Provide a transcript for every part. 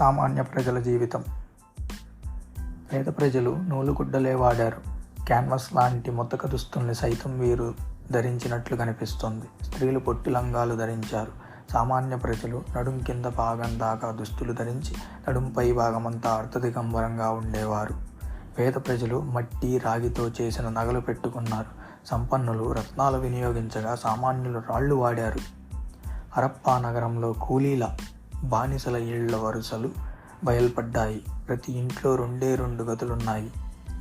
సామాన్య ప్రజల జీవితం. పేద ప్రజలు నూలుగుడ్డలే వాడారు. క్యాన్వాస్ లాంటి ముతక దుస్తుల్ని సైతం వీరు ధరించినట్లు కనిపిస్తుంది. స్త్రీలు పొట్టి లంగాలు ధరించారు. సామాన్య ప్రజలు నడుం కింద భాగం దాకా దుస్తులు ధరించి నడుంపై భాగమంతా అర్థదిగంబరంగా ఉండేవారు. పేద ప్రజలు మట్టి రాగితో చేసిన నగలు పెట్టుకున్నారు. సంపన్నులు రత్నాలు వినియోగించగా సామాన్యులు రాళ్ళు వాడారు. హరప్పా నగరంలో కూలీల బానిసల ఇళ్ళ వరుసలు బయల్పడ్డాయి. ప్రతి ఇంట్లో రెండే రెండు గదులున్నాయి.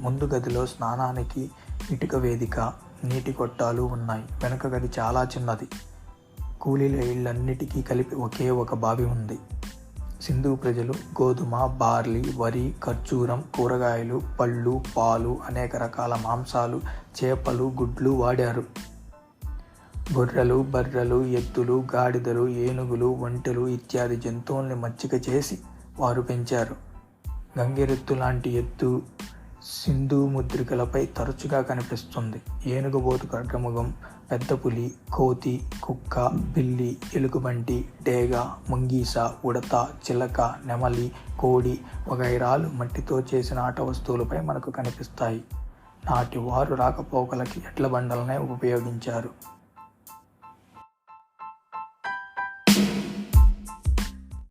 ముందు గదిలో స్నానానికి ఇటుక వేదిక నీటి కొట్టాలు ఉన్నాయి. వెనుక గది చాలా చిన్నది. కూలీల ఇళ్ళన్నిటికీ కలిపి ఒకే ఒక బావి ఉంది. సింధు ప్రజలు గోధుమ బార్లీ వరి ఖర్జూరం కూరగాయలు పళ్ళు పాలు అనేక రకాల మాంసాలు చేపలు గుడ్లు వాడారు. గొర్రెలు బర్రెలు ఎద్దులు గాడిదలు ఏనుగులు ఒంటెలు ఇత్యాది జంతువుల్ని మచ్చిక చేసి వారు పెంచారు. గంగిరెత్తు లాంటి ఎత్తు సింధు ముద్రికలపై తరచుగా కనిపిస్తుంది. ఏనుగుబోతు ఖడ్గముఖం పెద్ద పులి కోతి కుక్క పిల్లి ఎలుగుబంటి డేగ ముంగీస ఉడత చిలక నెమలి కోడి వగైరాలు మట్టితో చేసిన ఆట వస్తువులపై మనకు కనిపిస్తాయి. నాటి వారు రాకపోకలకి ఎడ్ల బండలనే ఉపయోగించారు.